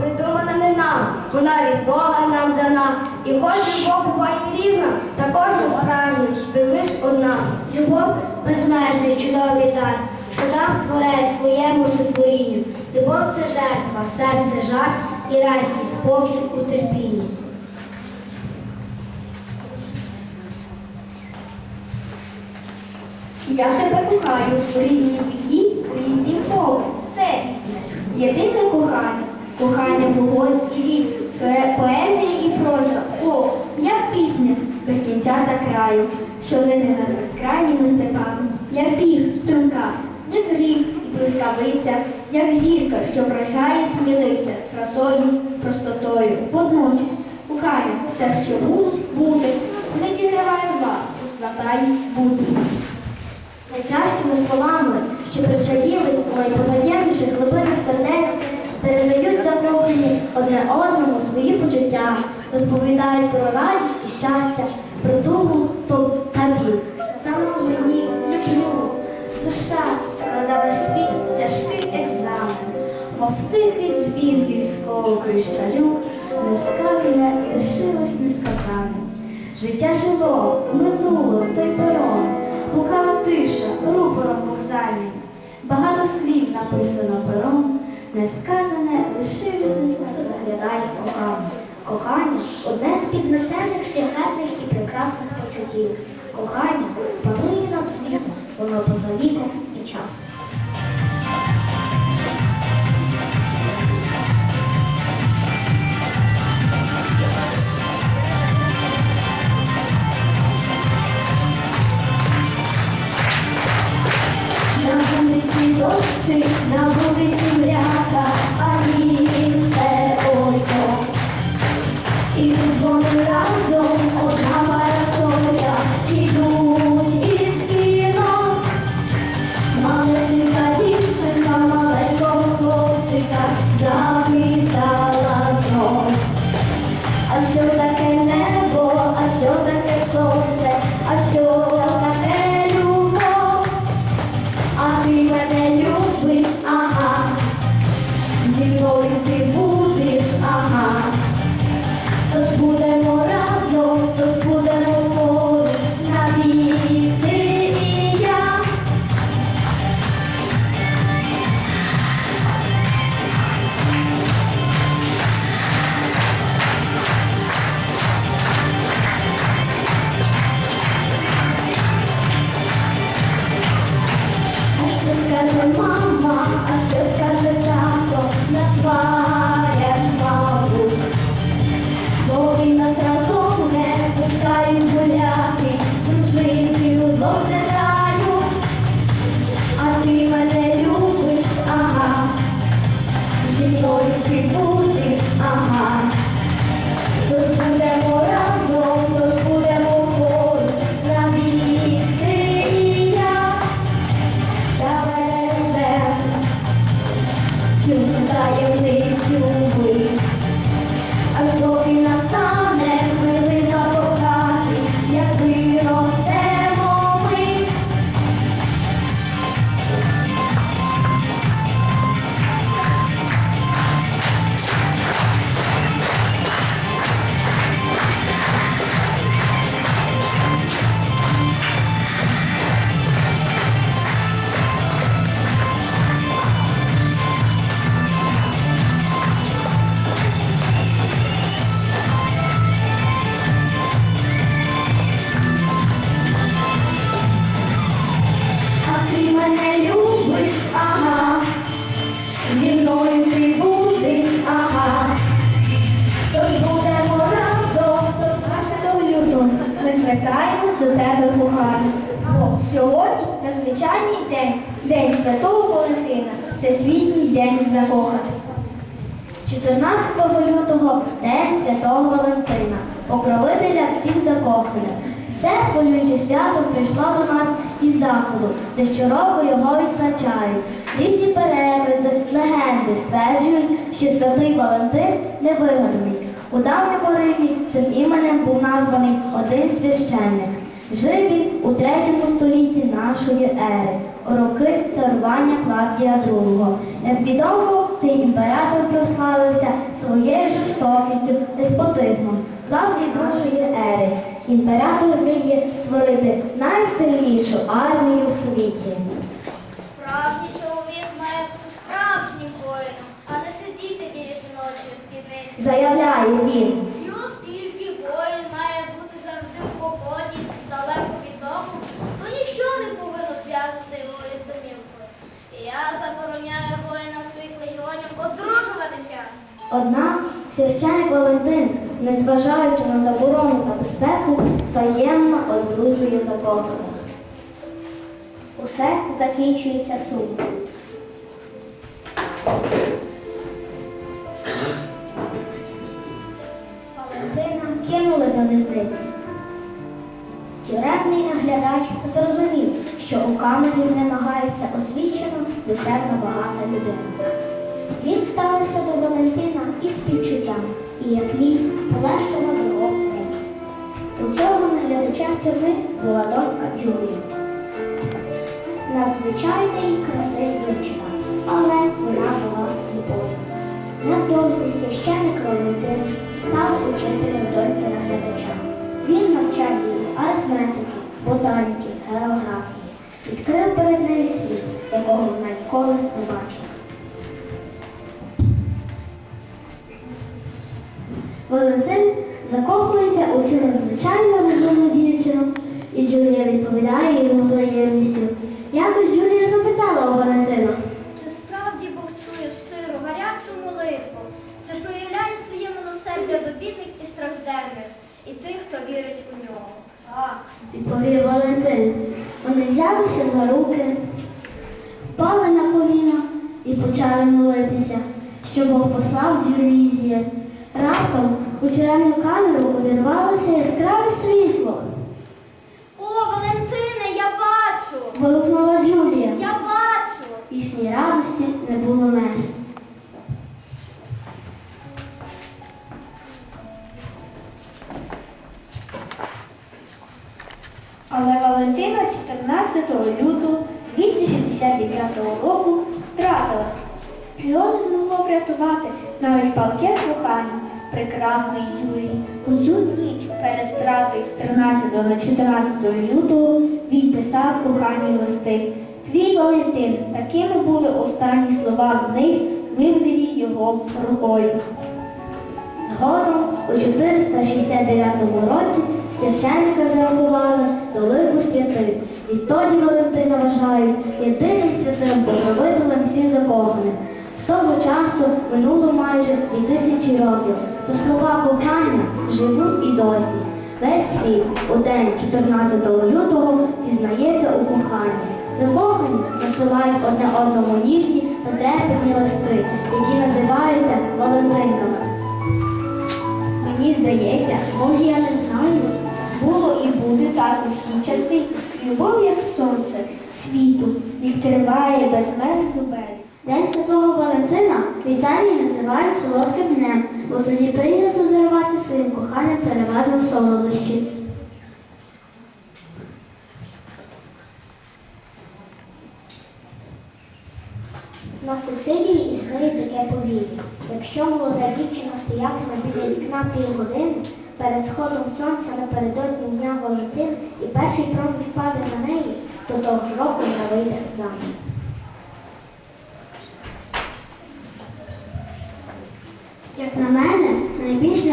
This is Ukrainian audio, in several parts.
придумана не нам, вона від Бога нам дана. І хоч любов буває різна, та кожна справжня ти лиш одна. Любов безмежний чудовий дар, що дав творець своєму сотворінню. Любов це жертва, серце жар і райський спокій у терпінні. Я тебе кохаю у різні віки, у різні мови, все. Єдине кохання, кохання вогонь і ліс, поезія і проза, о, як пісня, без кінця та краю, що лине над безкрайніми степами, як біг струмка, як гріх і блискавиця, як зірка, що вражає сміливця красою, простотою, водночас, кохання, все, що бути, не зігріває вас у свята й будність. Найкращими словами, що причаїлись у найпотаємніших глибинах сердець, передають закохані одне одному свої почуття, розповідають про радість і щастя, про думу та біль. Саме мені люблю. Душа складала свій тяжкий екзамен, мов тихий дзвін гірського кришталю, несказане лишилось несказаним. Життя жило, минуло той перон, гукала тиша рупором вокзальним. Багато слів написано пером, несказане лишилось несказане, заглядає кохання. Кохання одне з піднесених шляхетних і прекрасних почуттів. Кохання панує над світом, воно поза віком і часом. 14 лютого День Святого Валентина, покровителя всіх закоханих. Це хвилююче свято прийшло до нас із заходу, де щороку його відзначають. Різні перекази, легенди стверджують, що святий Валентин не вигаданий. У давньому Римі цим іменем був названий один священник. Жив він у третьому столітті нашої ери, у роки царування Клавдія II. Як відомо, цей імператор прославився своєю жорстокістю, деспотизмом. Від нашої ери. Імператор мріє створити найсильнішу армію в світі. Справжній чоловік має бути справжнім воїном, а не сидіти біля жіночої спідниці. Заявляє він. І оскільки воїн має бути завжди в поході, далеко від дому, то ніщо не повинно зв'язати його із домівкою. І я забороняю воїнам своїх легіонів одружуватися. Однак священик Валентин, незважаючи на заборону та безпеку, таємно одружує закоханих. Усе закінчується сумно. Валентина кинули до в'язниці. Тюремний наглядач зрозумів, що у камері знемагається освічена, душевно багата людина. Він ставився до Валентина із співчуттям і як міг полегшував його муки. У цього наглядача тюрми була донька Джулія. Надзвичайної краси дівчина, але вона була сліпою. Невдовзі священик Валентин став учителем доньки наглядача. Він навчав її арифметики, ботаніки, географії, відкрив перед нею світ, якого вона ніколи не бачила. Валентин закохується у цю надзвичайно розумну дівчину, і Джулія відповідає йому взаємністю. Якось Джулія запитала у Валентина. Чи справді Бог чує щиру, гарячу молитву? Чи проявляє своє милосердя до бідних і стражденних, і тих, хто вірить у нього? Так. Відповів Валентин. Вони взялися за руки, впали на коліна і почали молитися, що Бог послав Джулії зір. Раптом у тюремну камеру увірвалося яскраве світло. О, Валентине, я бачу! Вигукнула Джулія. Я бачу! Їхній радості не було меж. Але Валентина 14 лютого 269 року стратила. Його не змогло врятувати навіть палке кохання прекрасної Джулії. Усю ніч перед стратою з 13 на 14 лютого він писав кохані листи. Твій Валентин, такими були останні слова в них, виведені його рукою. Згодом у 469 році священника зарахували до лику святих. Відтоді Валентина вважають єдиним святим покровителем всіх закоханих. З того часу минуло майже дві тисячі років. Та слова кохання живуть і досі. Весь світ у день 14 лютого зізнається у коханні. Закохані насилають одне одному ніжні та трепетні листи, які називаються Валентинками. Мені здається, може я не знаю. Було і буде так у всі часи. Любов, як сонце, світу, відкриває безмежну берег. День Святого Валентина в Італії називають солодким днем, бо тоді прийнято дарувати своїм коханням переважно солодощі. На Сицилії існує таке повір'я. Якщо молода дівчина стоятиме біля вікна півгодини перед сходом сонця напередодні дня Валентин і перший промінь впаде на неї, то того ж року вона вийде заміж.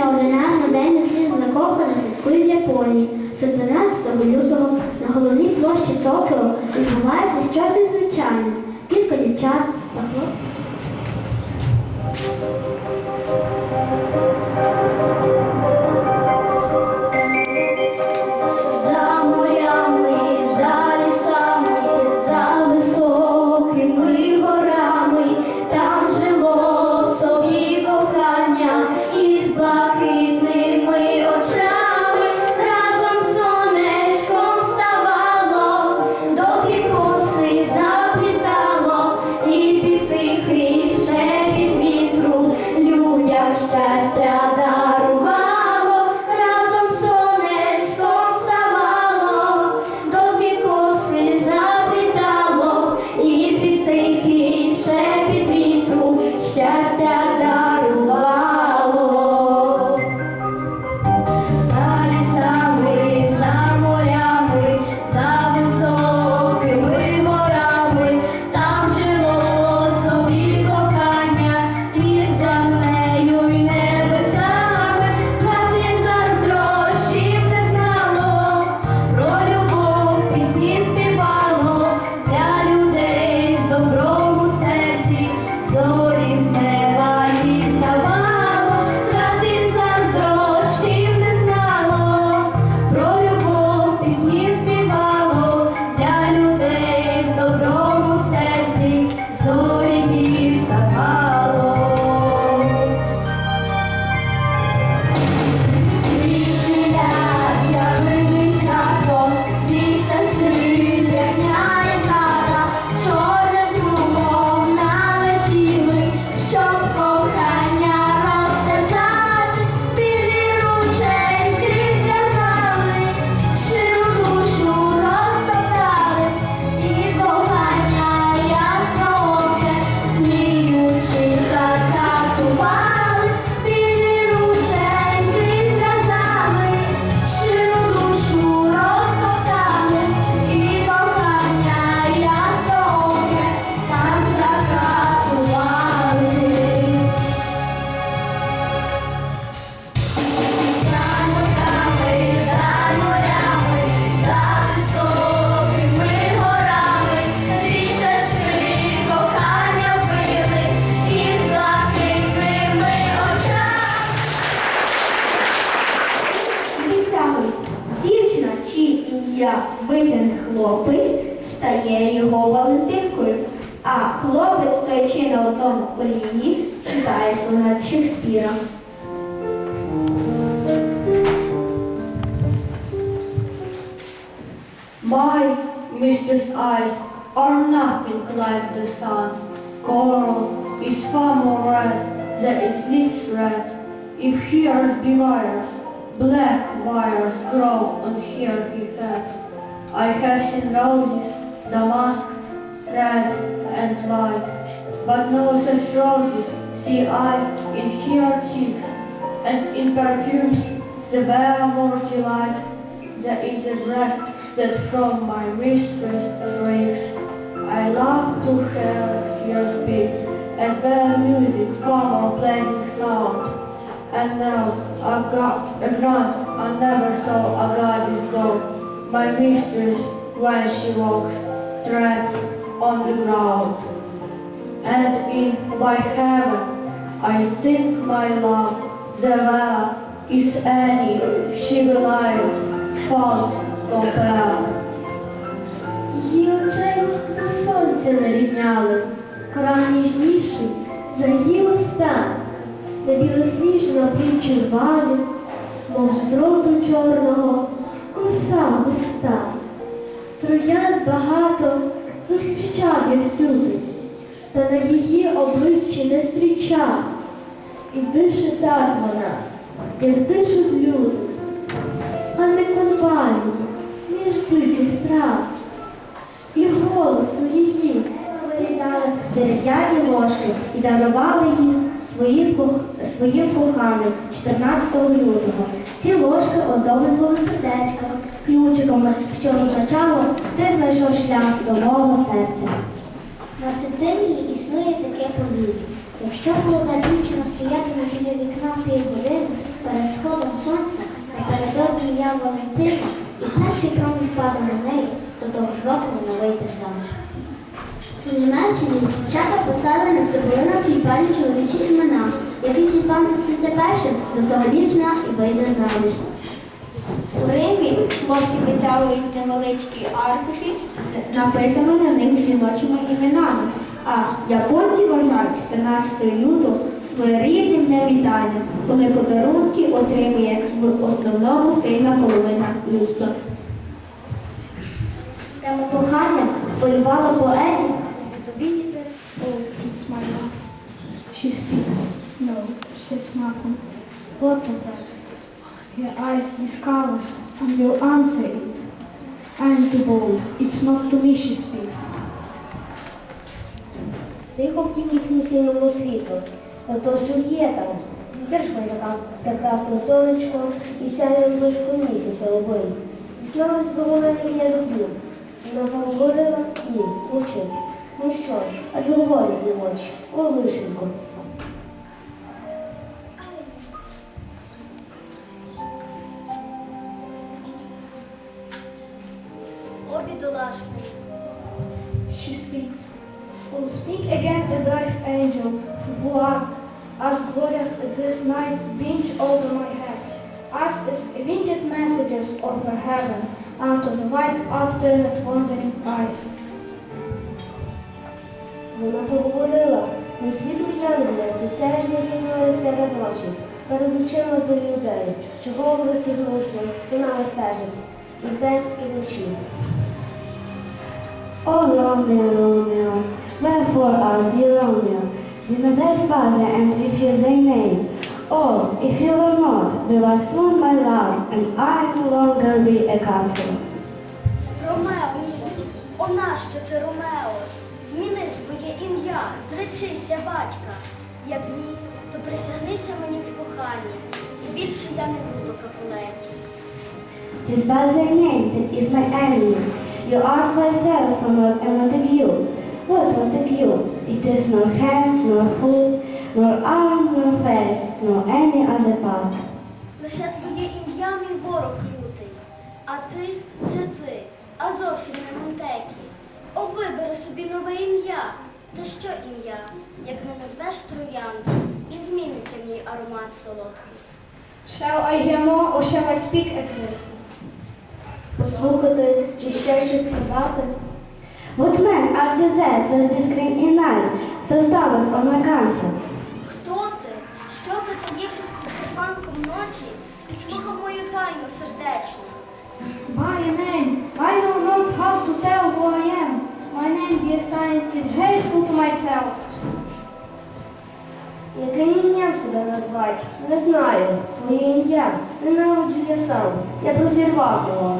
Найбільш неординарний день усіх закоханих святкують Японії. 14 лютого на головній площі Токіо відбувається щось незвичайне. Кілька дівчат та хлопців. коліні, читає сонет Шекспіра. My mistress' eyes are nothing like the sun. Coral is far more red than its lips red. If hairs be wires, black wires grow on hair he had. I have seen roses damasked, red and white, but no such roses see I in her cheeks, and in perfumes the more delight that in the breast that from my mistress shrinks. I love to hear her speak, and bear music far more pleasing sound. And now a, go- a grant I never saw a goddess go. My mistress, when she walks, treads on the ground. And in by heaven, I think my love, the veil is any she believed, false compare. Її очей до сонця не рівняли, кора ніжніший за її уста, на білосніжно обличчя рвали, мов з дроту чорного, коса густа. Троян багато зустрічав я всюди, та на її обличчі не зустрічав. І дише так вона, як дишуть люди, а не конвальні, між диких трав. І голосу її вирізали дерев'яні ложки і дарували їх своїм, кох- своїм коханим 14 лютого. Ці ложки оздоблені були сердечками, ключиками, що означало, ти знайшов шлях до мого серця. На Сицилії існує таке повір'я. Якщо молода дівчина стоятиме біля вікна півгодини перед сходом сонця, напередодні я Валентина, і перший промінь впаде на неї, то того року вона вийде заміж. У Німеччині дівчата писали на цибулинах тюльпані чоловічі імена. Який тюльпан зацвіте першим, до того дівчина і вийде заміж. У Римі хлопці витягують невеличкі аркуші з написаними на них жіночими іменами, а японці вважають 14 лютого своєрідним невітанням, коли подарунки отримує в основному сильна половина людства. Тема кохання полювала поетів світовій mouth. She speaks. No, says Malcolm. What that? Her eyes discovers and will answer it. I am too bold. It's not to me she speaks. Тихо в тіні сніг-синому світло, та то, що є там, Стежка така прекрасне сонечко і сяє близько місяця обоє. Дізналась би вона, як я люблю. Вона заговорила ні, мовчить. Ну що ж, аж говорять її очі, о лишенько. О, бідолашний. She speaks. Oh, speak again, a bright angel, who art as glorious as this night binge over my head, as is winged messages over heaven, out of the white upturned wandering eyes. Вона заговорила, мій світ уявлення, ти сяєш невільною серед ночі, перед очима з людей, чого в руці глушно, за нами стежить, і вдень, і вночі. Oh Romeo, Romeo, wherefore art thou Romeo? Do not thy father and refuse thy name. Oh, if you will not, we will soon my love, and I no longer be a captive. Ромео, мій, о нащо ти, Ромео? Зміни своє ім'я, зречися батька. Як ні, то присягнися мені в коханні, і більше я не буду капулець. Tis but thy name that is my enemy. You art thyself somewhat and not of you. What what of you? It is nor hand, nor foot, nor arm, nor face, nor any other part. Лише твоє ім'я мій ворог лютий, а ти це ти, а зовсім не Монтекі. О, вибери собі нове ім'я. Та що ім'я, як не назвеш троянду, і зміниться в ній аромат солодкий. Shall I hear more or shall I speak excess? послухати чи ще щось сказати? Screen in night, so startled on my counsel? Хто ти? Що ти, таївшись під серпанком ночі, підслухав мою тайну сердечну? My name. I know not how to tell who I am. My name, dear science, is hateful to myself. Яким ім'ям себе назвати? Не знаю. Своє ім'я. Ненавиджу я сам. Я б розірвав його.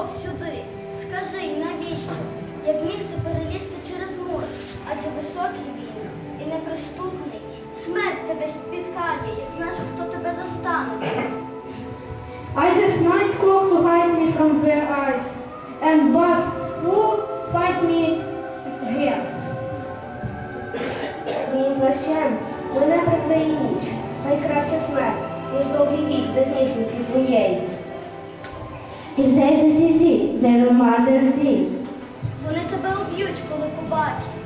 Зайшов сюди? Скажи, навіщо? Як міг ти перелізти через мур? Адже високий він і неприступний. Смерть тебе спіткає, як знаєш, хто тебе застане тут. I have nine cloak to hide me from their eyes, and but who fight me here? Своїм плащем мене прикриє ніч. Найкраща смерть, ніж довгий вік без ніжності твоєї. If they do see thee, they will murder thee. Вони тебе уб'ють, коли побачать.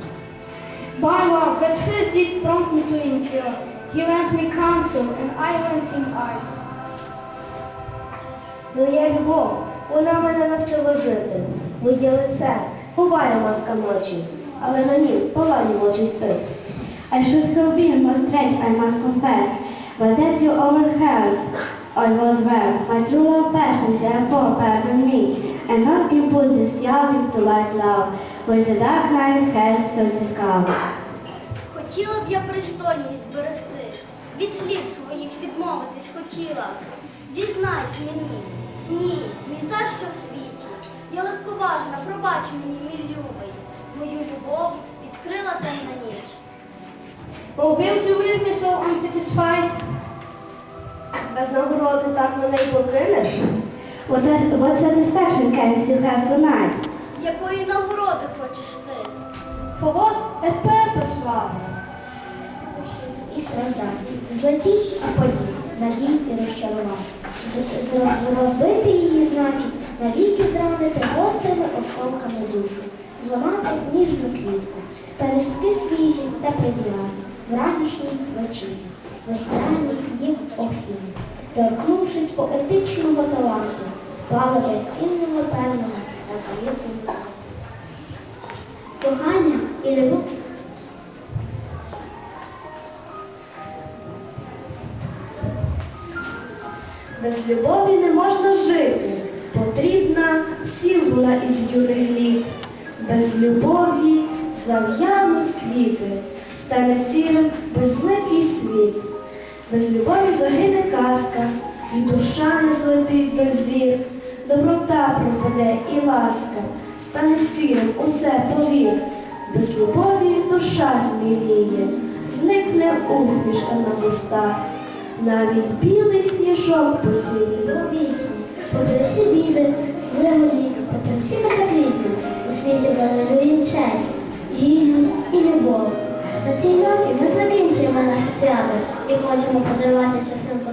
Baba, that first did prompt me to incur. He lent me counsel, and I lent him eyes. Моя любов, вона мене навчила жити. Моє лице ховає маска ночі, але на нім палає очі спить. I should have been more strange, I must confess, but that you overheard I was well. My true love passion, therefore, pardon me, and not impose this yearning to light love, which the dark night has so discovered. Хотіла б я пристойність зберегти, від слів своїх відмовитись хотіла. Зізнайся мені, ні, ні за що в світі. Я легковажна, пробач мені, мій любий. Мою любов відкрила темна ніч. Oh, will you leave me so unsatisfied? Без нагороди так мене й покинеш. What, is, what satisfaction canst you have tonight? Якої нагороди хочеш ти? For what a purpose, love? і страждань, злетій і подій, надій і з- Розбити її значить, навіки зранити гострими осколками душу, зламати ніжну квітку, перестки свіжі та прибірані, в ранішній вечірні, весняні їм осінь, торкнувшись поетичного таланту, плали безцінними певними та калітами. Кохання і любов Без любові не можна жити, потрібна всім була із юних літ. Без любові зав'януть квіти, стане сірим безликий світ. Без любові загине казка, і душа не злетить до зір. Доброта пропаде і ласка, стане сірим усе повір. Без любові душа зміліє, зникне усмішка на вустах. Навіть білий сніжок. Вічно, попри всі біди, злигоді, попри всі катаклізми, у світі велелює честь, гідність і любов. На цій ноті ми закінчуємо наше свято і хочемо подарувати частинку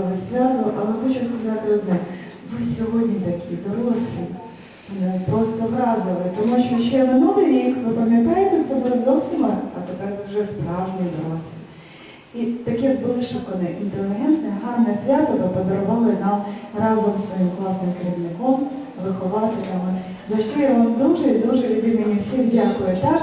чудове свято, але хочу сказати одне. Ви сьогодні такі дорослі, мене просто вразили, тому що ще минулий рік, ви пам'ятаєте, це були зовсім, а тепер вже справжні дорослі. І таке вишукане, інтелігентне, гарне свято ви подарували нам разом з своїм класним керівником, вихователями, за що я вам дуже і дуже від імені всіх дякую. Так?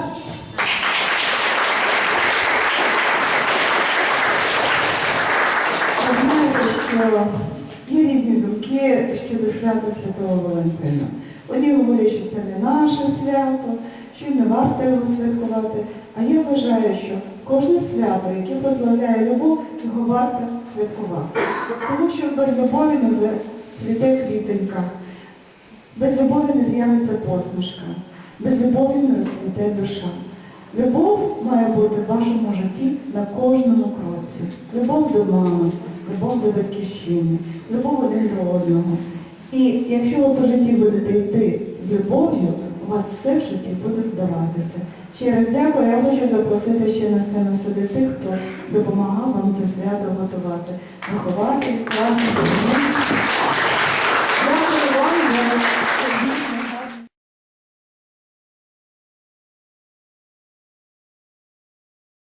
Ви знаєте, що є різні думки щодо свята Святого Валентина. Одні говорять, що це не наше свято, що не варто його святкувати. А я вважаю, що кожне свято, яке прославляє любов, його варто святкувати. Тому що без любові не зацвіте квітонька, без любові не з'явиться посмішка, без любові не розцвіте душа. Любов має бути в вашому житті на кожному кроці. Любов до мами, любов до батьківщини, любов один до одного. І якщо ви по житті будете йти з любов'ю, у вас все в житті буде вдаватися. Ще раз дякую. Я хочу запросити ще на сцену сюди тих, хто допомагав вам це свято готувати. Виховати, класи,